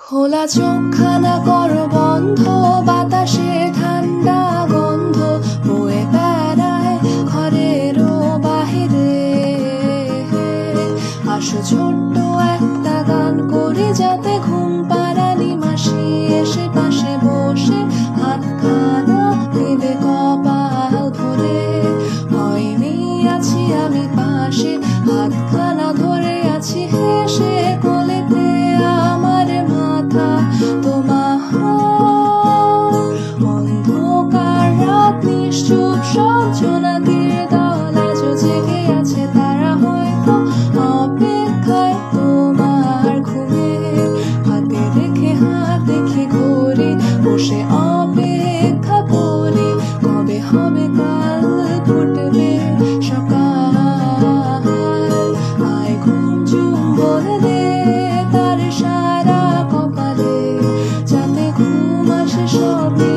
খোলা চোখখানা কর, বন্ধ, বাতাসে ঠান্ডা গন্ধ, বয়ে বেড়ায় ঘরেরও বাহিরে। আসো ছোট্ট একটা গান করে যাতে আসে সব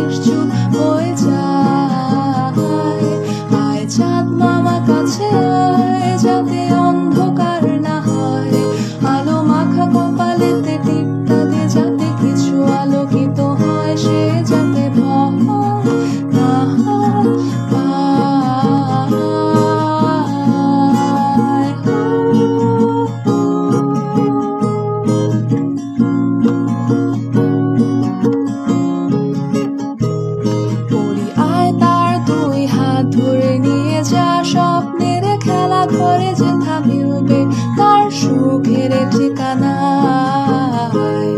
ঠিকানায়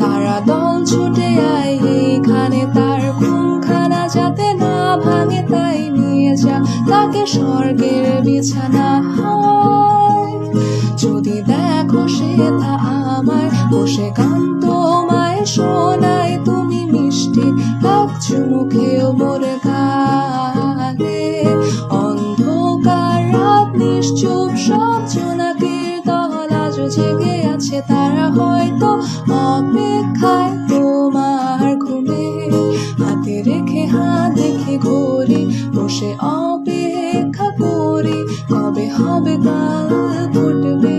তারা দল ছুটে আয়, এইখানে তার ঘুমখানা যাতে না ভাঙে, তাই নিয়ে যা। তাকে স্বর্গের বিছানা হয়। যদি দেখো সে তা আমায় বসে গান তোমায় শোনায় তুমি মিষ্টি এক চুমুখেও মোর গালে অন্ধকার রাত নিশ্চুপ, সব জোনাকির দল আজও জেগে আছে, তারা হয়তো অপেক্ষায় তোমার ঘুমে। হাতে রেখে, হাত দেখে ঘুরি, বসে অপেক্ষা করি, কবে হবে কাল ফুটবে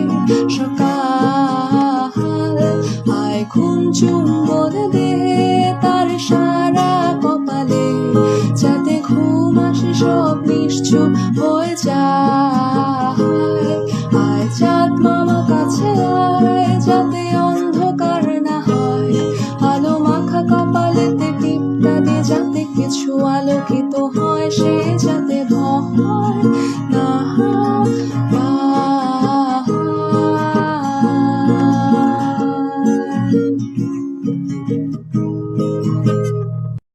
সকাল। আয় ঘুম চুম্বন দে তার সারা কপালে, যাতে ঘুম আসে সব নিশ্চুপ হয়ে যায়।